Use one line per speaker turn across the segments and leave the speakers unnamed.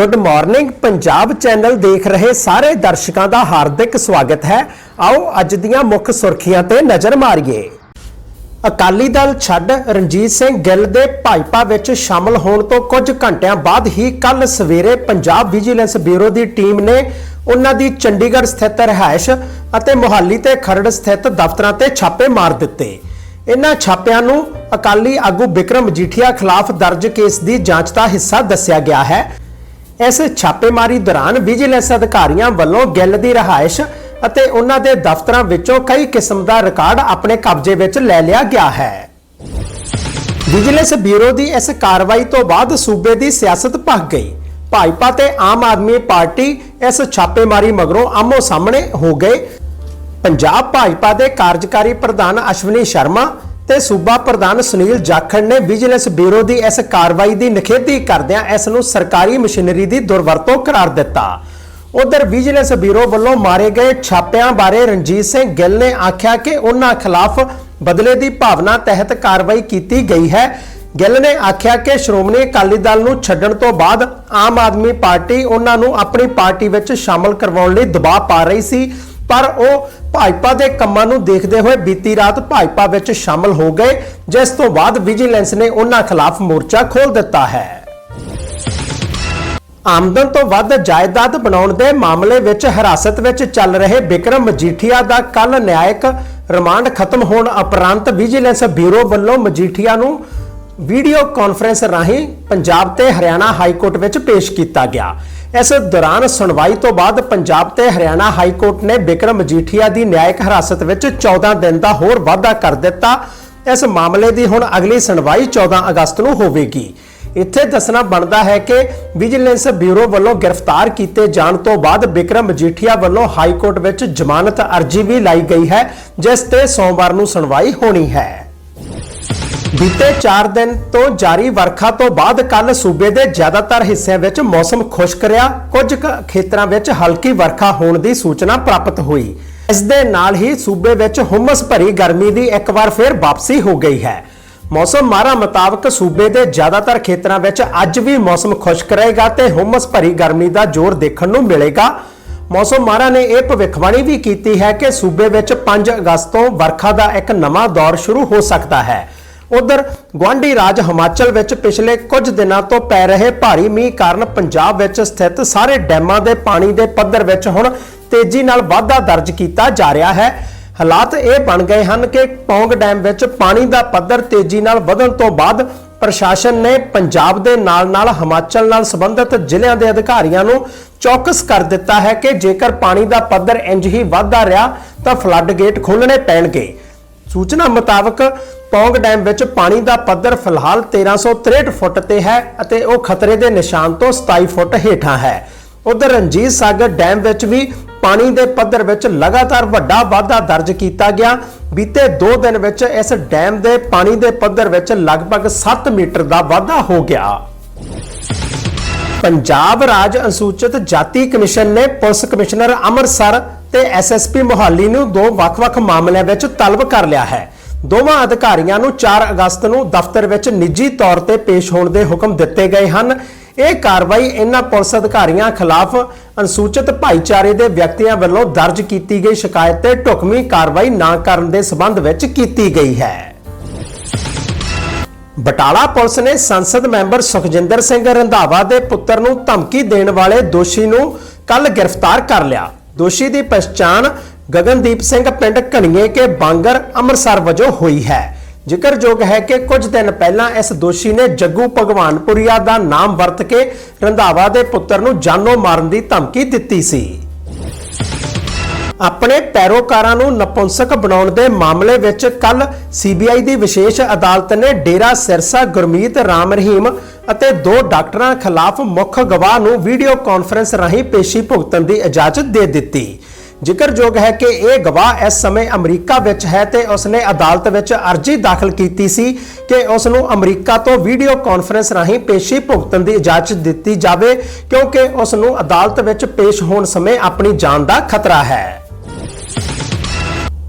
Good morning Punjab channel ਦੇਖ ਰਹੇ ਸਾਰੇ ਦਰਸ਼ਕਾਂ ਦਾ ਹਾਰਦਿਕ ਸਵਾਗਤ ਹੈ। ਆਓ ਅੱਜ ਦੀਆਂ ਮੁੱਖ ਸੁਰਖੀਆਂ ਤੇ ਨਜ਼ਰ ਮਾਰੀਏ। ਅਕਾਲੀ ਦਲ ਛੱਡ ਰਣਜੀਤ ਸਿੰਘ ਗਿੱਲ ਦੇ ਭਾਜਪਾ ਵਿੱਚ ਸ਼ਾਮਲ ਹੋਣ ਤੋਂ ਕੁਝ ਘੰਟਿਆਂ ਬਾਅਦ ਹੀ ਕੱਲ ਸਵੇਰੇ ਪੰਜਾਬ ਵਿਜੀਲੈਂਸ ਬਿਊਰੋ ਦੀ ਟੀਮ ਨੇ ਉਹਨਾਂ ਦੀ ਚੰਡੀਗੜ੍ਹ ਸਥਿਤ ਰਿਹਾਇਸ਼ ਅਤੇ ਮੁਹਾਲੀ ਤੇ ਖਰੜ ਸਥਿਤ ਦਫ਼ਤਰਾਂ ਤੇ ਛਾਪੇ ਮਾਰ ਦਿੱਤੇ। ਇਨ੍ਹਾਂ ਛਾਪਿਆਂ ਨੂੰ ਅਕਾਲੀ ਆਗੂ ਵਿਕਰਮ ਮਜੀਠੀਆ ਖਿਲਾਫ ਦਰਜ ਕੇਸ ਦੀ ਜਾਂਚ ਦਾ ਹਿੱਸਾ ਦੱਸਿਆ ਗਿਆ ਹੈ। ਇਸ ਛਾਪੇਮਾਰੀ ਦੌਰਾਨ ਵਿਜੀਲੈਂਸ ਅਧਿਕਾਰੀਆਂ ਵੱਲੋਂ ਗਿੱਲ ਦੀ ਰਿਹਾਇਸ਼ ਅਤੇ ਉਹਨਾਂ ਦੇ ਦਫ਼ਤਰਾਂ ਵਿੱਚੋਂ ਕਈ ਕਿਸਮ ਦਾ ਰਿਕਾਰਡ ਆਪਣੇ ਕਬਜ਼ੇ ਵਿੱਚ ਲੈ ਲਿਆ ਗਿਆ ਹੈ। ਵਿਜੀਲੈਂਸ ਬਿਊਰੋ ਦੀ ਇਸ ਕਾਰਵਾਈ ਤੋਂ ਬਾਅਦ ਸੂਬੇ ਦੀ ਸਿਆਸਤ ਭਖ ਗਈ। ਭਾਜਪਾ ਤੇ ਆਮ ਆਦਮੀ ਪਾਰਟੀ ਇਸ ਛਾਪੇਮਾਰੀ ਮਗਰੋਂ ਆਮੋ ਸਾਹਮਣੇ ਹੋ ਗਏ। ਪੰਜਾਬ ਭਾਜਪਾ ਦੇ ਕਾਰਜਕਾਰੀ ਪ੍ਰਧਾਨ ਅਸ਼ਵਨੀ ਸ਼ਰਮਾ ਤੇ ਸੂਬਾ ਪ੍ਰਧਾਨ ਸੁਨੀਲ ਜਾਖੜ ਨੇ ਵਿਜੀਲੈਂਸ ਬਿਊਰੋ ਦੀ ਇਸ ਕਾਰਵਾਈ ਦੀ ਨਿਖੇਧੀ ਕਰਦਿਆਂ ਇਸ ਨੂੰ ਸਰਕਾਰੀ ਮਸ਼ੀਨਰੀ ਦੀ ਦੁਰਵਰਤੋਂ ਕਰਾਰ ਦਿੱਤਾ। ਉਧਰ ਵਿਜੀਲੈਂਸ ਬਿਊਰੋ ਵੱਲੋਂ ਮਾਰੇ ਗਏ ਛਾਪਿਆਂ ਬਾਰੇ ਰਣਜੀਤ ਸਿੰਘ ਗਿੱਲ ਨੇ ਆਖਿਆ ਕਿ ਉਹਨਾਂ ਖਿਲਾਫ ਬਦਲੇ ਦੀ ਭਾਵਨਾ ਤਹਿਤ ਕਾਰਵਾਈ ਕੀਤੀ ਗਈ ਹੈ। ਗਿੱਲ ਨੇ ਆਖਿਆ ਕਿ ਸ਼੍ਰੋਮਣੀ ਅਕਾਲੀ ਦਲ ਨੂੰ ਛੱਡਣ ਤੋਂ ਬਾਅਦ ਆਮ ਆਦਮੀ ਪਾਰਟੀ ਉਹਨਾਂ ਨੂੰ ਆਪਣੀ ਪਾਰਟੀ ਵਿੱਚ ਸ਼ਾਮਲ ਕਰਵਾਉਣ ਲਈ ਦਬਾਅ ਪਾ ਰਹੀ ਸੀ। ਪਰ ਉਹ ਭਾਜਪਾ ਦੇ ਕੰਮਾਂ ਨੂੰ ਦੇਖਦੇ ਹੋਏ ਬੀਤੀ ਰਾਤ ਭਾਜਪਾ ਵਿੱਚ ਸ਼ਾਮਲ ਹੋ ਗਏ, ਜਿਸ ਤੋਂ ਬਾਅਦ ਵਿਜੀਲੈਂਸ ਨੇ ਉਹਨਾਂ ਖਿਲਾਫ ਮੋਰਚਾ ਖੋਲ੍ਹ ਦਿੱਤਾ ਹੈ। ਆਮਦਨ ਤੋਂ ਵੱਧ ਜਾਇਦਾਦ ਬਣਾਉਣ ਦੇ ਮਾਮਲੇ ਵਿੱਚ ਹਿਰਾਸਤ ਵਿੱਚ ਚੱਲ ਰਹੇ ਬਿਕਰਮ ਮਜੀਠੀਆ ਦਾ ਕੱਲ ਨਿਆਇਕ ਰਿਮਾਂਡ ਖਤਮ ਹੋਣ ਉਪਰੰਤ ਵਿਜੀਲੈਂਸ ਬਿਊਰੋ ਵੱਲੋਂ ਮਜੀਠੀਆ ਨੂੰ ਵੀਡੀਓ ਕਾਨਫਰੰਸ ਰਾਹੀਂ ਪੰਜਾਬ ਤੇ ਹਰਿਆਣਾ ਹਾਈ ਕੋਰਟ ਵਿੱਚ ਪੇਸ਼ ਕੀਤਾ ਗਿਆ। ਇਸ ਦੌਰਾਨ ਸੁਣਵਾਈ ਤੋਂ ਬਾਅਦ ਪੰਜਾਬ ਤੇ ਹਰਿਆਣਾ ਹਾਈ ਕੋਰਟ ਨੇ ਬਿਕਰਮ ਮਜੀਠੀਆ ਦੀ ਨਿਆਇਕ ਹਿਰਾਸਤ ਵਿੱਚ 14 ਦਿਨ ਦਾ ਹੋਰ ਵਾਧਾ ਕਰ ਦਿੱਤਾ। ਇਸ ਮਾਮਲੇ ਦੀ ਹੁਣ ਅਗਲੀ ਸੁਣਵਾਈ 14 ਅਗਸਤ ਨੂੰ ਹੋਵੇਗੀ। ਇੱਥੇ ਦੱਸਣਾ ਬਣਦਾ ਹੈ ਕਿ ਵਿਜੀਲੈਂਸ ਬਿਊਰੋ ਵੱਲੋਂ ਗ੍ਰਿਫਤਾਰ ਕੀਤੇ ਜਾਣ ਤੋਂ ਬਾਅਦ ਬਿਕਰਮ ਮਜੀਠੀਆ ਵੱਲੋਂ ਹਾਈ ਕੋਰਟ ਵਿੱਚ ਜ਼ਮਾਨਤ ਅਰਜ਼ੀ ਵੀ ਲਾਈ ਗਈ ਹੈ, ਜਿਸ ਤੇ ਸੋਮਵਾਰ ਨੂੰ ਸੁਣਵਾਈ ਹੋਣੀ ਹੈ। ਬੀਤੇ 4 ਦਿਨ ਤੋਂ ਜਾਰੀ ਵਰਖਾ ਤੋਂ ਬਾਅਦ ਕੱਲ ਸੂਬੇ ਦੇ ਜ਼ਿਆਦਾਤਰ ਹਿੱਸਿਆਂ ਵਿੱਚ ਮੌਸਮ ਖੁਸ਼ਕ ਰਿਹਾ। ਕੁਝ ਖੇਤਰਾਂ ਵਿੱਚ ਹਲਕੀ ਵਰਖਾ ਹੋਣ ਦੀ ਸੂਚਨਾ ਪ੍ਰਾਪਤ ਹੋਈ। ਇਸ ਦੇ ਨਾਲ ਹੀ ਸੂਬੇ ਵਿੱਚ ਹੁਮਸ ਭਰੀ ਗਰਮੀ ਦੀ ਇੱਕ ਵਾਰ ਫਿਰ ਵਾਪਸੀ ਹੋ ਗਈ ਹੈ। ਮੌਸਮ ਮਾਰਾ ਮੁਤਾਬਕ ਸੂਬੇ ਦੇ ਜ਼ਿਆਦਾਤਰ ਖੇਤਰਾਂ ਵਿੱਚ ਅੱਜ ਵੀ ਮੌਸਮ ਖੁਸ਼ਕ ਰਹੇਗਾ ਤੇ ਹੁਮਸ ਭਰੀ ਗਰਮੀ ਦਾ ਜ਼ੋਰ ਦੇਖਣ ਨੂੰ ਮਿਲੇਗਾ। ਮੌਸਮ ਮਾਰਾ ਨੇ ਇਹ ਭਵਿੱਖਬਾਣੀ ਵੀ ਕੀਤੀ ਹੈ ਕਿ ਸੂਬੇ ਵਿੱਚ 5 ਅਗਸਤ ਤੋਂ ਵਰਖਾ ਦਾ ਇੱਕ ਨਵਾਂ ਦੌਰ ਸ਼ੁਰੂ ਹੋ ਸਕਦਾ ਹੈ। ਉਧਰ ਗਵਾਂਢੀ ਰਾਜ ਹਿਮਾਚਲ ਵਿੱਚ ਪਿਛਲੇ ਕੁਝ ਦਿਨਾਂ ਤੋਂ ਪੈ ਰਹੇ ਭਾਰੀ ਮੀਂਹ ਕਾਰਨ ਪੰਜਾਬ ਵਿੱਚ ਸਥਿਤ ਸਾਰੇ ਡੈਮਾਂ ਦੇ ਪਾਣੀ ਦੇ ਪੱਧਰ ਵਿੱਚ ਹੁਣ ਤੇਜ਼ੀ ਨਾਲ ਵਾਧਾ ਦਰਜ ਕੀਤਾ ਜਾ ਰਿਹਾ ਹੈ। ਹਾਲਾਤ ਇਹ ਬਣ ਗਏ ਹਨ ਕਿ ਪੌਂਗ ਡੈਮ ਵਿੱਚ ਪਾਣੀ ਦਾ ਪੱਧਰ ਤੇਜ਼ੀ ਨਾਲ ਵਧਣ ਤੋਂ ਬਾਅਦ ਪ੍ਰਸ਼ਾਸਨ ਨੇ ਪੰਜਾਬ ਦੇ ਨਾਲ-ਨਾਲ ਹਿਮਾਚਲ ਨਾਲ ਸੰਬੰਧਿਤ ਜ਼ਿਲ੍ਹਿਆਂ ਦੇ ਅਧਿਕਾਰੀਆਂ ਨੂੰ ਚੌਕਸ ਕਰ ਦਿੱਤਾ ਹੈ ਕਿ ਜੇਕਰ ਪਾਣੀ ਦਾ ਪੱਧਰ ਇੰਜ ਹੀ ਵਧਦਾ ਰਿਹਾ ਤਾਂ ਫਲੱਡ ਗੇਟ ਖੋਲ੍ਹਣੇ ਪੈਣਗੇ। ਸੂਚਨਾ ਮੁਤਾਬਕ ਪੌਂਗ ਡੈਮ ਵਿੱਚ ਪਾਣੀ ਦਾ ਪੱਧਰ ਫਿਲਹਾਲ 1363 ਫੁੱਟ ਤੇ ਹੈ ਅਤੇ ਉਹ ਖਤਰੇ ਦੇ ਨਿਸ਼ਾਨ ਤੋਂ 27 ਫੁੱਟ ਹੇਠਾਂ ਹੈ। ਉਧਰ ਰਣਜੀਤ ਸਾਗਰ ਡੈਮ ਵਿੱਚ ਵੀ ਪਾਣੀ ਦੇ ਪੱਧਰ ਵਿੱਚ ਲਗਾਤਾਰ ਵੱਡਾ ਵਾਧਾ ਦਰਜ ਕੀਤਾ ਗਿਆ। ਬੀਤੇ 2 ਦਿਨ ਵਿੱਚ ਇਸ ਡੈਮ ਦੇ ਪਾਣੀ ਦੇ ਪੱਧਰ ਵਿੱਚ ਲਗਭਗ 7 ਮੀਟਰ ਦਾ ਵਾਧਾ ਹੋ ਗਿਆ। ਪੰਜਾਬ ਰਾਜ ਅਨੁਸੂਚਿਤ ਜਾਤੀ ਕਮਿਸ਼ਨ ਨੇ ਪੁਲਿਸ ਕਮਿਸ਼ਨਰ ਅੰਮ੍ਰਿਤਸਰ ਤੇ ਐਸਐਸਪੀ ਮੁਹਾਲੀ ਨੂੰ ਦੋ ਵੱਖ-ਵੱਖ ਮਾਮਲਿਆਂ ਵਿੱਚ ਤਲਬ ਕਰ ਲਿਆ ਹੈ। ਦੋਵਾਂ ਅਧਿਕਾਰੀਆਂ ਨੂੰ 4 ਅਗਸਤ ਨੂੰ ਦਫ਼ਤਰ ਵਿੱਚ ਨਿੱਜੀ ਤੌਰ ਤੇ ਪੇਸ਼ ਹੋਣ ਦੇ ਹੁਕਮ ਦਿੱਤੇ ਗਏ ਹਨ। ਇਹ ਕਾਰਵਾਈ ਇਨ੍ਹਾਂ ਪੁਲਿਸ ਅਧਿਕਾਰੀਆਂ ਖਿਲਾਫ ਅਨੁਸੂਚਿਤ ਭਾਈਚਾਰੇ ਦੇ ਵਿਅਕਤੀਆਂ ਵੱਲੋਂ ਦਰਜ ਕੀਤੀ ਗਈ ਸ਼ਿਕਾਇਤ ਤੇ ਢੁਕਵੀਂ ਕਾਰਵਾਈ ਨਾ ਕਰਨ ਦੇ ਸਬੰਧ ਵਿੱਚ ਕੀਤੀ ਗਈ ਹੈ। ਬਟਾਲਾ ਪੁਲਿਸ ਨੇ ਸੰਸਦ ਮੈਂਬਰ ਸੁਖਜਿੰਦਰ ਸਿੰਘ ਰੰਧਾਵਾ ਦੇ ਪੁੱਤਰ ਨੂੰ ਧਮਕੀ ਦੇਣ ਵਾਲੇ ਦੋਸ਼ੀ ਨੂੰ ਕੱਲ ਗ੍ਰਿਫਤਾਰ ਕਰ ਲਿਆ। ਦੋਸ਼ੀ ਦੀ ਪਛਾਣ ਗਗਨਦੀਪ ਸਿੰਘ ਪਿੰਡ ਘਣੀਏ ਕੇ ਬਾਂਗਰ ਅੰਮ੍ਰਿਤਸਰ ਵਜੋਂ ਹੋਈ ਹੈ। ਜ਼ਿਕਰਯੋਗ ਹੈ ਕਿ ਕੁਝ ਦਿਨ ਪਹਿਲਾਂ ਇਸ ਦੋਸ਼ੀ ਨੇ ਜੱਗੂ ਭਗਵਾਨਪੁਰੀਆ ਦਾ ਨਾਮ ਵਰਤ ਕੇ ਰੰਧਾਵਾ ਦੇ ਪੁੱਤਰ ਨੂੰ ਜਾਨੋਂ ਮਾਰਨ ਦੀ ਧਮਕੀ ਦਿੱਤੀ ਸੀ। ਆਪਣੇ ਪੈਰੋਕਾਰਾਂ ਨੂੰ ਨਪੁੰਸਕ ਬਣਾਉਣ ਦੇ ਮਾਮਲੇ ਵਿੱਚ ਕੱਲ ਸੀਬੀਆਈ ਦੀ ਵਿਸ਼ੇਸ਼ ਅਦਾਲਤ ਨੇ ਡੇਰਾ ਸਿਰਸਾ, ਗੁਰਮੀਤ, ਰਾਮ ਰਹੀਮ ਅਤੇ ਦੋ ਡਾਕਟਰਾਂ ਖਿਲਾਫ ਮੁੱਖ ਗਵਾਹ ਨੂੰ ਵੀਡੀਓ ਕਾਨਫਰੰਸ ਰਾਹੀਂ ਪੇਸ਼ੀ ਭੁਗਤਣ ਦੀ ਇਜਾਜ਼ਤ ਦੇ ਦਿੱਤੀ। ਜ਼ਿਕਰਯੋਗ ਹੈ ਕਿ ਇਹ ਗਵਾਹ ਇਸ ਸਮੇਂ ਅਮਰੀਕਾ ਵਿੱਚ ਹੈ ਤੇ ਉਸਨੇ ਅਦਾਲਤ ਵਿੱਚ ਅਰਜ਼ੀ ਦਾਖਲ ਕੀਤੀ ਸੀ ਕਿ ਉਸ ਨੂੰ ਅਮਰੀਕਾ ਤੋਂ ਵੀਡੀਓ ਕਾਨਫਰੰਸ ਰਾਹੀਂ ਪੇਸ਼ੀ ਭੁਗਤਣ ਦੀ ਇਜਾਜ਼ਤ ਦਿੱਤੀ ਜਾਵੇ, ਕਿਉਂਕਿ ਉਸ ਨੂੰ ਅਦਾਲਤ ਵਿੱਚ ਪੇਸ਼ ਹੋਣ ਸਮੇਂ ਆਪਣੀ ਜਾਨ ਦਾ ਖਤਰਾ ਹੈ।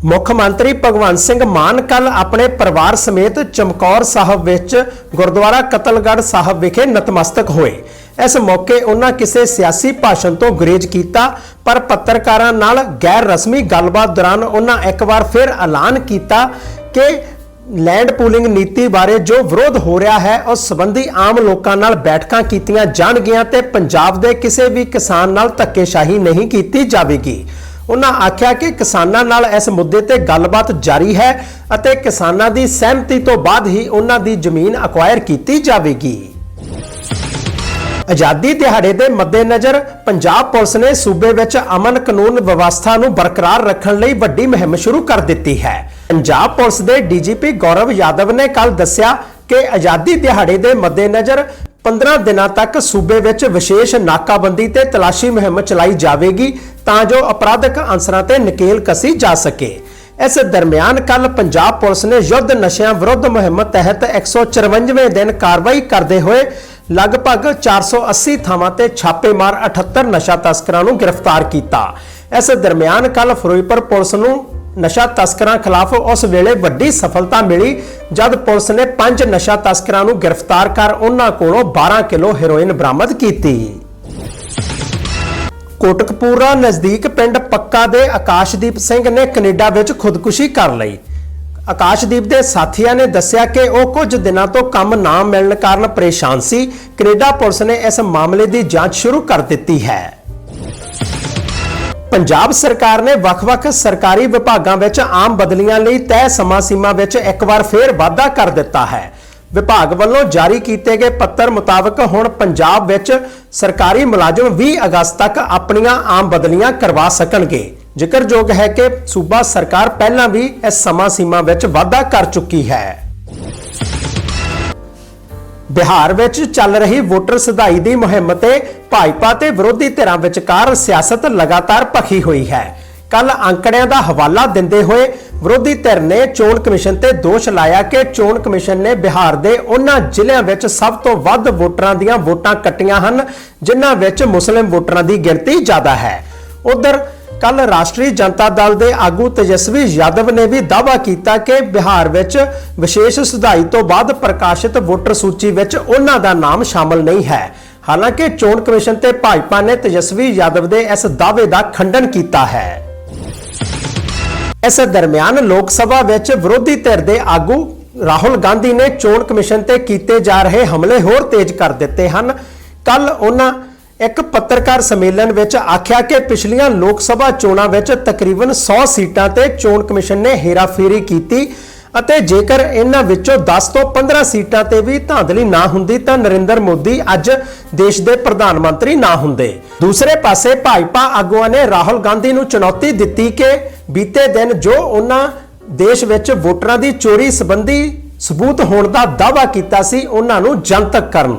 ਮੁੱਖ ਮੰਤਰੀ ਭਗਵੰਤ ਸਿੰਘ ਮਾਨ ਕੱਲ ਆਪਣੇ ਪਰਿਵਾਰ ਸਮੇਤ ਚਮਕੌਰ ਸਾਹਿਬ ਵਿੱਚ ਗੁਰਦੁਆਰਾ ਕਤਲਗੜ੍ਹ ਸਾਹਿਬ ਵਿਖੇ ਨਤਮਸਤਕ ਹੋਏ। ਇਸ ਮੌਕੇ ਉਹਨਾਂ ਕਿਸੇ ਸਿਆਸੀ ਭਾਸ਼ਣ ਤੋਂ ਗੁਰੇਜ਼ ਕੀਤਾ, ਪਰ ਪੱਤਰਕਾਰਾਂ ਨਾਲ ਗੈਰ ਰਸਮੀ ਗੱਲਬਾਤ ਦੌਰਾਨ ਉਹਨਾਂ ਇੱਕ ਵਾਰ ਫਿਰ ਐਲਾਨ ਕੀਤਾ ਕਿ ਲੈਂਡ ਪੂਲਿੰਗ ਨੀਤੀ ਬਾਰੇ ਜੋ ਵਿਰੋਧ ਹੋ ਰਿਹਾ ਹੈ, ਉਸ ਸੰਬੰਧੀ ਆਮ ਲੋਕਾਂ ਨਾਲ ਬੈਠਕਾਂ ਕੀਤੀਆਂ ਜਾਣਗੀਆਂ ਤੇ ਪੰਜਾਬ ਦੇ ਕਿਸੇ ਵੀ ਕਿਸਾਨ ਨਾਲ ਧੱਕੇਸ਼ਾਹੀ ਨਹੀਂ ਕੀਤੀ ਜਾਵੇਗੀ। ਉਹਨਾਂ ਆਖਿਆ ਕਿ ਕਿਸਾਨਾਂ ਨਾਲ ਇਸ ਮੁੱਦੇ ਤੇ ਗੱਲਬਾਤ ਜਾਰੀ ਹੈ ਅਤੇ ਕਿਸਾਨਾਂ ਦੀ ਸਹਿਮਤੀ ਤੋਂ ਬਾਅਦ ਹੀ ਉਹਨਾਂ ਦੀ ਜ਼ਮੀਨ ਅਕਵਾਇਰ ਕੀਤੀ ਜਾਵੇਗੀ। ਆਜ਼ਾਦੀ ਦਿਹਾੜੇ ਦੇ ਮੱਦੇਨਜ਼ਰ ਪੰਜਾਬ ਪੁਲਿਸ ਨੇ ਸੂਬੇ ਵਿੱਚ ਅਮਨ ਕਾਨੂੰਨ ਵਿਵਸਥਾ ਨੂੰ ਬਰਕਰਾਰ ਰੱਖਣ ਲਈ ਵੱਡੀ ਮੁਹਿੰਮ ਸ਼ੁਰੂ ਕਰ ਦਿੱਤੀ ਹੈ। ਪੰਜਾਬ ਪੁਲਿਸ ਦੇ ਡੀਜੀਪੀ ਗੌਰਵ ਯਾਦਵ ਨੇ ਕੱਲ ਦੱਸਿਆ ਕਿ ਆਜ਼ਾਦੀ ਦਿਹਾੜੇ ਦੇ ਮੱਦੇਨਜ਼ਰ 15 ਦਿਨਾਂ ਤੱਕ ਸੂਬੇ ਵਿੱਚ ਵਿਸ਼ੇਸ਼ ਨਾਕਾਬੰਦੀ ਤੇ ਤਲਾਸ਼ੀ ਮੁਹਿੰਮ ਚਲਾਈ ਜਾਵੇਗੀ ਤਾਂ ਜੋ ਅਪਰਾਧਕ ਅੰਸਰਾਂ ਤੇ ਨਕੇਲ ਕਸੀ ਜਾ ਸਕੇ। ਇਸ ਦਰਮਿਆਨ ਕੱਲ ਪੰਜਾਬ ਪੁਲਿਸ ਨੇ ਯੁੱਧ ਨਸ਼ਿਆਂ ਵਿਰੁੱਧ ਮੁਹਿੰਮ ਤਹਿਤ 154ਵੇਂ ਦਿਨ ਕਾਰਵਾਈ ਕਰਦੇ ਹੋਏ ਲਗਭਗ 480 ਥਾਵਾਂ ਤੇ ਛਾਪੇਮਾਰ 78 ਨਸ਼ਾ ਤਸਕਰਾਂ ਨੂੰ ਗ੍ਰਿਫਤਾਰ ਕੀਤਾ। ਇਸ ਦਰਮਿਆਨ ਕੱਲ ਫਿਰੋਜ਼ਪੁਰ ਪੁਲਿਸ ਨੂੰ ਨਸ਼ਾ ਤਸਕਰਾਂ ਖਿਲਾਫ ਉਸ ਵੇਲੇ ਵੱਡੀ ਸਫਲਤਾ ਮਿਲੀ, ਜਦ ਪੁਲਿਸ ਨੇ ਪੰਜ ਨਸ਼ਾ ਤਸਕਰਾਂ ਨੂੰ ਗ੍ਰਿਫਤਾਰ ਕਰ ਉਹਨਾਂ ਕੋਲੋਂ 12 ਕਿਲੋ ਹੈਰੋਇਨ ਬਰਾਮਦ ਕੀਤੀ। ਕੋਟਕਪੂਰਾ ਨਜ਼ਦੀਕ ਪਿੰਡ ਪੱਕਾ ਦੇ ਆਕਾਸ਼ਦੀਪ ਸਿੰਘ ਨੇ ਕੈਨੇਡਾ ਵਿੱਚ ਖੁਦਕੁਸ਼ੀ ਕਰ ਲਈ। ਆਕਾਸ਼ਦੀਪ ਦੇ ਸਾਥੀਆਂ ਨੇ ਦੱਸਿਆ ਕਿ ਉਹ ਕੁਝ ਦਿਨਾਂ ਤੋਂ ਕੰਮ ਨਾ ਮਿਲਣ ਕਾਰਨ ਪਰੇਸ਼ਾਨ ਸੀ। ਕੈਨੇਡਾ ਪੁਲਿਸ ਨੇ ਇਸ ਮਾਮਲੇ ਦੀ ਜਾਂਚ ਸ਼ੁਰੂ ਕਰ ਦਿੱਤੀ ਹੈ। ਪੰਜਾਬ ਸਰਕਾਰ ਨੇ ਵੱਖ-ਵੱਖ ਸਰਕਾਰੀ ਵਿਭਾਗਾਂ ਵਿੱਚ ਆਮ ਬਦਲੀਆਂ ਲਈ ਤੈਅ ਸਮਾਂ ਸੀਮਾ ਵਿੱਚ ਇੱਕ ਵਾਰ ਫੇਰ ਵਾਧਾ ਕਰ ਦਿੱਤਾ ਹੈ। ਵਿਭਾਗ ਵੱਲੋਂ ਜਾਰੀ ਕੀਤੇ ਗਏ ਪੱਤਰ ਮੁਤਾਬਕ ਹੁਣ ਪੰਜਾਬ ਵਿੱਚ ਸਰਕਾਰੀ ਮੁਲਾਜ਼ਮ 20 ਅਗਸਤ ਤੱਕ ਆਪਣੀਆਂ ਆਮ ਬਦਲੀਆਂ ਕਰਵਾ ਸਕਣਗੇ। ਜ਼ਿਕਰਯੋਗ ਹੈ ਕਿ ਸੂਬਾ ਸਰਕਾਰ ਪਹਿਲਾਂ ਵੀ ਇਸ ਸਮਾਂ ਸੀਮਾ ਵਿੱਚ ਵਾਧਾ ਕਰ ਚੁੱਕੀ ਹੈ। ਬਿਹਾਰ ਵਿੱਚ ਚੱਲ ਰਹੀ ਵੋਟਰ ਸੁਧਾਈ ਦੀ ਮੁਹਿੰਮ ਤੇ ਭਾਜਪਾ ਤੇ ਵਿਰੋਧੀ ਧਿਰਾਂ ਵਿਚਕਾਰ ਸਿਆਸਤ ਲਗਾਤਾਰ ਭਖੀ ਹੋਈ ਹੈ। ਕੱਲ ਅੰਕੜਿਆਂ ਦਾ ਹਵਾਲਾ ਦਿੰਦੇ ਹੋਏ ਵਿਰੋਧੀ ਧਿਰ ਨੇ ਚੋਣ ਕਮਿਸ਼ਨ ਤੇ ਦੋਸ਼ ਲਾਇਆ ਕਿ ਚੋਣ ਕਮਿਸ਼ਨ ਨੇ ਬਿਹਾਰ ਦੇ ਉਹਨਾਂ ਜ਼ਿਲ੍ਹਿਆਂ ਵਿੱਚ ਸਭ ਤੋਂ ਵੱਧ ਵੋਟਰਾਂ ਦੀਆਂ ਵੋਟਾਂ ਕੱਟੀਆਂ ਹਨ, ਜਿਨ੍ਹਾਂ ਵਿੱਚ ਮੁਸਲਿਮ ਵੋਟਰਾਂ ਦੀ ਗਿਣਤੀ ਜ਼ਿਆਦਾ ਹੈ। ਉਧਰ ਕੱਲ ਰਾਸ਼ਟਰੀ ਜਨਤਾ ਦਲ ਦੇ ਆਗੂ ਤੇਜਸਵੀ ਯਾਦਵ ਨੇ ਵੀ ਦਾਅਵਾ ਕੀਤਾ ਕਿ ਬਿਹਾਰ ਵਿੱਚ ਵਿਸ਼ੇਸ਼ ਸੁਧਾਈ ਤੋਂ ਬਾਅਦ ਪ੍ਰਕਾਸ਼ਿਤ ਵੋਟਰ ਸੂਚੀ ਵਿੱਚ ਉਹਨਾਂ ਦਾ ਨਾਮ ਸ਼ਾਮਲ ਨਹੀਂ ਹੈ। ਹਾਲਾਂਕਿ ਚੋਣ ਕਮਿਸ਼ਨ ਤੇ ਭਾਜਪਾ ਨੇ ਤੇਜਸਵੀ ਯਾਦਵ ਦੇ ਇਸ ਦਾਅਵੇ ਦਾ ਖੰਡਨ ਕੀਤਾ ਹੈ। ਇਸ ਦਰਮਿਆਨ ਲੋਕ ਸਭਾ ਵਿੱਚ ਵਿਰੋਧੀ ਧਿਰ ਦੇ ਆਗੂ ਰਾਹੁਲ ਗਾਂਧੀ ਨੇ ਚੋਣ ਕਮਿਸ਼ਨ ਤੇ ਕੀਤੇ ਜਾ ਰਹੇ ਹਮਲੇ ਹੋਰ ਤੇਜ਼ ਕਰ ਦਿੱਤੇ ਹਨ। ਕੱਲ ਉਹਨਾਂ ਇੱਕ ਪੱਤਰਕਾਰ ਸੰਮੇਲਨ ਵਿੱਚ ਆਖਿਆ ਕਿ ਪਿਛਲੀਆਂ ਲੋਕ ਸਭਾ ਚੋਣਾਂ ਵਿੱਚ ਤਕਰੀਬਨ 100 ਸੀਟਾਂ ਤੇ ਚੋਣ ਕਮਿਸ਼ਨ ਨੇ ਹੇਰਾਫੇਰੀ ਕੀਤੀ ਅਤੇ ਜੇਕਰ ਇਹਨਾਂ ਵਿੱਚੋਂ 10 ਤੋਂ 15 ਸੀਟਾਂ ਤੇ ਵੀ ਧਾਂਦਲੀ ਨਾ ਹੁੰਦੀ ਤਾਂ ਨਰਿੰਦਰ ਮੋਦੀ ਅੱਜ ਦੇਸ਼ ਦੇ ਪ੍ਰਧਾਨ ਮੰਤਰੀ ਨਾ ਹੁੰਦੇ। ਦੂਸਰੇ ਪਾਸੇ ਭਾਜਪਾ ਆਗੂਆਂ ਨੇ ਰਾਹੁਲ ਗਾਂਧੀ ਨੂੰ ਚੁਣੌਤੀ ਦਿੱਤੀ ਕਿ ਬੀਤੇ ਦਿਨ ਜੋ ਉਹਨਾਂ ਦੇਸ਼ ਵਿੱਚ ਵੋਟਰਾਂ ਦੀ ਚੋਰੀ ਸੰਬੰਧੀ ਸਬੂਤ ਹੋਣ ਦਾ ਦਾਅਵਾ ਕੀਤਾ ਸੀ, ਉਹਨਾਂ ਨੂੰ ਜਨਤਕ ਕਰਨ।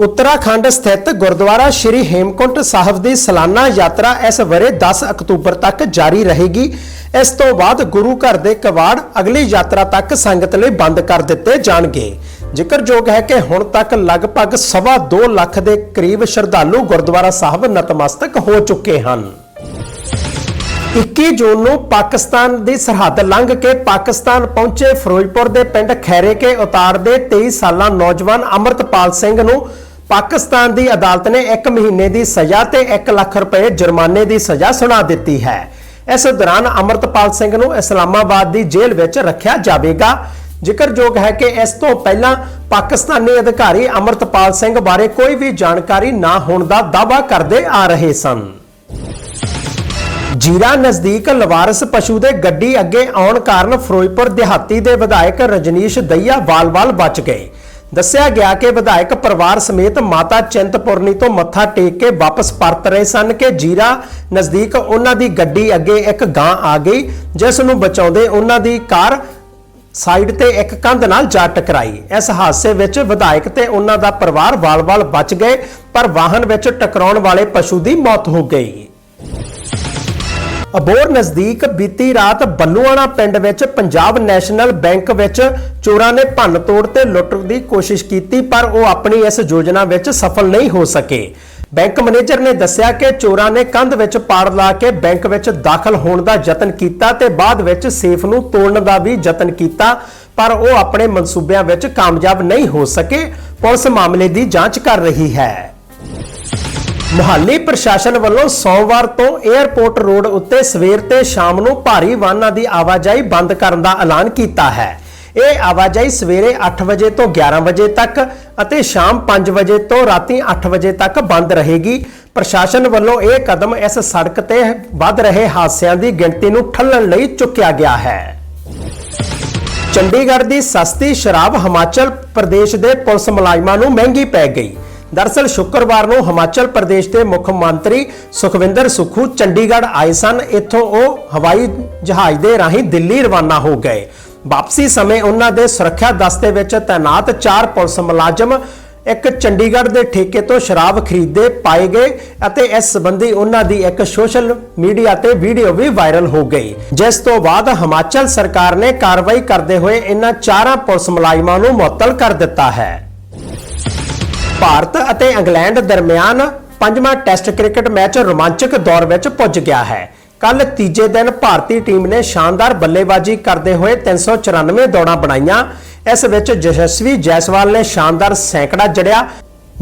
ਉੱਤਰਾਖੰਡ ਸਥਿਤ ਗੁਰਦੁਆਰਾ ਸ਼੍ਰੀ ਹੇਮਕੁੰਟ ਸਾਹਿਬ ਦੀ ਸਾਲਾਨਾ ਯਾਤਰਾ ਇਸ ਵਰੇ 10 ਅਕਤੂਬਰ ਤੱਕ ਜਾਰੀ ਰਹੇਗੀ। ਇਸ ਤੋਂ ਬਾਅਦ ਗੁਰੂ ਘਰ ਦੇ ਕਵਾੜ ਅਗਲੀ ਯਾਤਰਾ ਤੱਕ ਸੰਗਤ ਲਈ ਬੰਦ ਕਰ ਦਿੱਤੇ ਜਾਣਗੇ। ਜ਼ਿਕਰਯੋਗ ਹੈ ਕਿ ਹੁਣ ਤੱਕ ਲਗਭਗ ਸਵਾ 2 ਲੱਖ ਦੇ ਕਰੀਬ ਸ਼ਰਧਾਲੂ ਗੁਰਦੁਆਰਾ ਸਾਹਿਬ ਨਤਮਸਤਕ ਹੋ ਚੁੱਕੇ ਹਨ। 21 ਜੂਨ ਨੂੰ ਪਾਕਿਸਤਾਨ ਦੀ ਸਰਹੱਦ ਲੰਘ ਕੇ ਪਾਕਿਸਤਾਨ ਪਹੁੰਚੇ ਫਿਰੋਜ਼ਪੁਰ ਦੇ ਪਿੰਡ ਖੈਰੇ ਕੇ ਉਤਾਰ ਦੇ 23 ਸਾਲਾ ਨੌਜਵਾਨ ਅਮਰਤਪਾਲ ਸਿੰਘ ਨੂੰ ਪਾਕਿਸਤਾਨ ਦੀ ਅਦਾਲਤ ਨੇ 1 ਮਹੀਨੇ ਦੀ ਸਜ਼ਾ ਤੇ 1 ਲੱਖ ਰੁਪਏ ਜੁਰਮਾਨੇ ਦੀ ਸਜ਼ਾ ਸੁਣਾ ਦਿੱਤੀ ਹੈ। ਇਸ ਦੌਰਾਨ ਅਮਰਤਪਾਲ ਸਿੰਘ ਨੂੰ ਇਸਲਾਮਾਬਾਦ ਦੀ ਜੇਲ੍ਹ ਵਿੱਚ ਰੱਖਿਆ ਜਾਵੇਗਾ। ਜ਼ਿਕਰਯੋਗ ਹੈ ਕਿ ਇਸ ਤੋਂ ਪਹਿਲਾਂ ਪਾਕਿਸਤਾਨੀ ਅਧਿਕਾਰੀ ਅਮਰਤਪਾਲ ਸਿੰਘ ਬਾਰੇ ਕੋਈ ਵੀ ਜਾਣਕਾਰੀ ਨਾ ਹੋਣ ਦਾ ਦਾਅਵਾ ਕਰਦੇ ਆ ਰਹੇ ਸਨ। ਜੀਰਾ ਨਜ਼ਦੀਕ ਲਵਾਰਸ ਪਸ਼ੂ ਦੇ ਗੱਡੀ ਅੱਗੇ ਆਉਣ ਕਾਰਨ ਫਿਰੋਜ਼ਪੁਰ ਦਿਹਾਤੀ ਦੇ ਵਿਧਾਇਕ ਰਜਨੀਸ਼ ਦਈਆ ਵਾਲ-ਵਾਲ ਬਚ ਗਏ। ਦੱਸਿਆ ਗਿਆ ਕਿ ਵਿਧਾਇਕ ਪਰਿਵਾਰ ਸਮੇਤ ਮਾਤਾ ਚਿੰਤਪੁਰਨੀ ਤੋਂ ਮੱਥਾ ਟੇਕ ਕੇ ਵਾਪਸ ਪਰਤ ਰਹੇ ਸਨ ਕਿ ਜੀਰਾ ਨਜ਼ਦੀਕ ਉਹਨਾਂ ਦੀ ਗੱਡੀ ਅੱਗੇ ਇੱਕ ਗਾਂ ਆ ਗਈ, ਜਿਸ ਨੂੰ ਬਚਾਉਂਦੇ ਉਹਨਾਂ ਦੀ ਕਾਰ ਸਾਈਡ ਤੇ ਇੱਕ ਕੰਧ ਨਾਲ ਜਾ ਟਕਰਾਈ। ਇਸ ਹਾਦਸੇ ਵਿੱਚ ਵਿਧਾਇਕ ਤੇ ਉਹਨਾਂ ਦਾ ਪਰਿਵਾਰ ਵਾਲ-ਵਾਲ ਬਚ ਗਏ, ਪਰ ਵਾਹਨ ਵਿੱਚ ਟਕਰਾਉਣ ਵਾਲੇ ਪਸ਼ੂ ਦੀ ਮੌਤ ਹੋ ਗਈ। ਅਬੋਰ ਨਜ਼ਦੀਕ ਬੀਤੀ ਰਾਤ ਬੱਲੂਆਣਾ ਪਿੰਡ ਵਿੱਚ ਪੰਜਾਬ ਨੈਸ਼ਨਲ ਬੈਂਕ ਵਿੱਚ ਚੋਰਾਂ ਨੇ ਭੰਨ ਤੋੜ ਤੇ ਲੁੱਟ ਦੀ ਕੋਸ਼ਿਸ਼ ਕੀਤੀ, ਪਰ ਉਹ ਆਪਣੀ ਇਸ ਯੋਜਨਾ ਵਿੱਚ ਸਫਲ ਨਹੀਂ ਹੋ ਸਕੇ। ਬੈਂਕ ਮੈਨੇਜਰ ਨੇ ਦੱਸਿਆ ਕਿ ਚੋਰਾਂ ਨੇ ਕੰਧ ਵਿੱਚ ਪਾੜ ਲਾ ਕੇ ਬੈਂਕ ਵਿੱਚ ਦਾਖਲ ਹੋਣ ਦਾ ਯਤਨ ਕੀਤਾ ਤੇ ਬਾਅਦ ਵਿੱਚ ਸੇਫ ਨੂੰ ਤੋੜਨ ਦਾ ਵੀ ਯਤਨ ਕੀਤਾ, ਪਰ ਉਹ ਆਪਣੇ ਮਨਸੂਬਿਆਂ ਵਿੱਚ ਕਾਮਯਾਬ ਨਹੀਂ ਹੋ ਸਕੇ। ਪੁਲਿਸ ਮਾਮਲੇ ਦੀ ਜਾਂਚ ਕਰ ਰਹੀ ਹੈ। ਮੁਹਾਲੀ ਪ੍ਰਸ਼ਾਸਨ ਵੱਲੋਂ ਸੋਮਵਾਰ ਤੋਂ 에ਅਰਪੋਰਟ ਰੋਡ ਉੱਤੇ ਸਵੇਰ ਤੇ ਸ਼ਾਮ ਨੂੰ ਭਾਰੀ ਵਾਹਨਾਂ ਦੀ ਆਵਾਜਾਈ ਬੰਦ ਕਰਨ ਦਾ ਐਲਾਨ ਕੀਤਾ ਹੈ। ਇਹ ਆਵਾਜਾਈ ਸਵੇਰੇ 8 ਵਜੇ ਤੋਂ 11 ਵਜੇ ਤੱਕ ਅਤੇ ਸ਼ਾਮ 5 ਵਜੇ ਤੋਂ ਰਾਤੀ 8 ਵਜੇ ਤੱਕ ਬੰਦ ਰਹੇਗੀ। ਪ੍ਰਸ਼ਾਸਨ ਵੱਲੋਂ ਇਹ ਕਦਮ ਇਸ ਸੜਕ ਤੇ ਵੱਧ ਰਹੇ ਹਾਦਸਿਆਂ ਦੀ ਗਿਣਤੀ ਨੂੰ ਠੱਲਣ ਲਈ ਚੁੱਕਿਆ ਗਿਆ ਹੈ। ਚੰਡੀਗੜ੍ਹ ਦੀ ਸਸਤੀ ਸ਼ਰਾਬ ਹਿਮਾਚਲ ਪ੍ਰਦੇਸ਼ ਦੇ ਪੁਲਿਸ ਮੁਲਾਜ਼ਮਾਂ ਨੂੰ ਮਹਿੰਗੀ ਪੈ ਗਈ। ਦਰਅਸਲ ਸ਼ੁੱਕਰਵਾਰ ਨੂੰ ਹਿਮਾਚਲ ਪ੍ਰਦੇਸ਼ ਦੇ ਮੁੱਖ ਮੰਤਰੀ ਸੁਖਵਿੰਦਰ ਸੁਖੂ ਚੰਡੀਗੜ੍ਹ ਆਏ ਸਨ। ਇੱਥੋਂ ਉਹ ਹਵਾਈ ਜਹਾਜ਼ ਦੇ ਰਾਹੀਂ ਦਿੱਲੀ ਰਵਾਨਾ ਹੋ ਗਏ। ਵਾਪਸੀ ਸਮੇਂ ਉਹਨਾਂ ਦੇ ਸੁਰੱਖਿਆ ਦਸਤੇ ਵਿੱਚ ਤਾਇਨਾਤ ਚਾਰ ਪੁਲਿਸ ਮੁਲਾਜ਼ਮ ਇੱਕ ਚੰਡੀਗੜ੍ਹ ਦੇ ਠੇਕੇ ਤੋਂ ਸ਼ਰਾਬ ਖਰੀਦਦੇ ਪਾਏ ਗਏ ਅਤੇ ਇਸ ਸੰਬੰਧੀ ਉਹਨਾਂ ਦੀ ਇੱਕ ਸੋਸ਼ਲ ਮੀਡੀਆ ਤੇ ਵੀਡੀਓ ਵੀ ਵਾਇਰਲ ਹੋ ਗਈ। ਜਿਸ ਤੋਂ ਬਾਅਦ ਹਿਮਾਚਲ ਸਰਕਾਰ ਨੇ ਕਾਰਵਾਈ ਕਰਦੇ ਹੋਏ ਇਹਨਾਂ ਚਾਰਾਂ ਪੁਲਿਸ ਮੁਲਾਜ਼ਮਾਂ ਨੂੰ ਮੁਅੱਤਲ ਕਰ ਦਿੱਤਾ ਹੈ। ਭਾਰਤ ਅਤੇ ਇੰਗਲੈਂਡ ਦਰਮਿਆਨ ਪੰਜਵਾਂ ਟੈਸਟ ਕ੍ਰਿਕਟ ਮੈਚ ਰੋਮਾਂਚਕ ਦੌਰ ਵਿੱਚ ਪੁੱਜ ਗਿਆ ਹੈ। ਕੱਲ ਤੀਜੇ ਦਿਨ ਭਾਰਤੀ ਟੀਮ ਨੇ ਸ਼ਾਨਦਾਰ ਬੱਲੇਬਾਜ਼ੀ ਕਰਦੇ ਹੋਏ 394 ਦੌੜਾਂ ਬਣਾਈਆਂ। ਇਸ ਵਿੱਚ ਯਸ਼ਸਵੀ ਜੈਸਵਾਲ ਨੇ ਸ਼ਾਨਦਾਰ ਸੈਂਕੜਾ ਜੜਿਆ।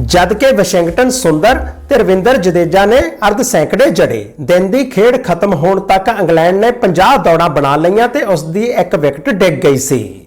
ਜਦਕਿ ਵਾਸ਼ਿੰਗਟਨ ਸੁੰਦਰ ਤੇ ਰਵਿੰਦਰ ਜਡੇਜਾ ਨੇ ਅਰਧ ਸੈਂਕੜੇ ਜੜੇ। ਦਿਨ ਦੀ ਖੇਡ ਖਤਮ ਹੋਣ ਤੱਕ ਇੰਗਲੈਂਡ ਨੇ 50 ਦੌੜਾਂ ਬਣਾ ਲਈਆਂ ਤੇ ਉਸ ਦੀ ਇੱਕ ਵਿਕਟ ਡਿੱਗ ਗਈ ਸੀ।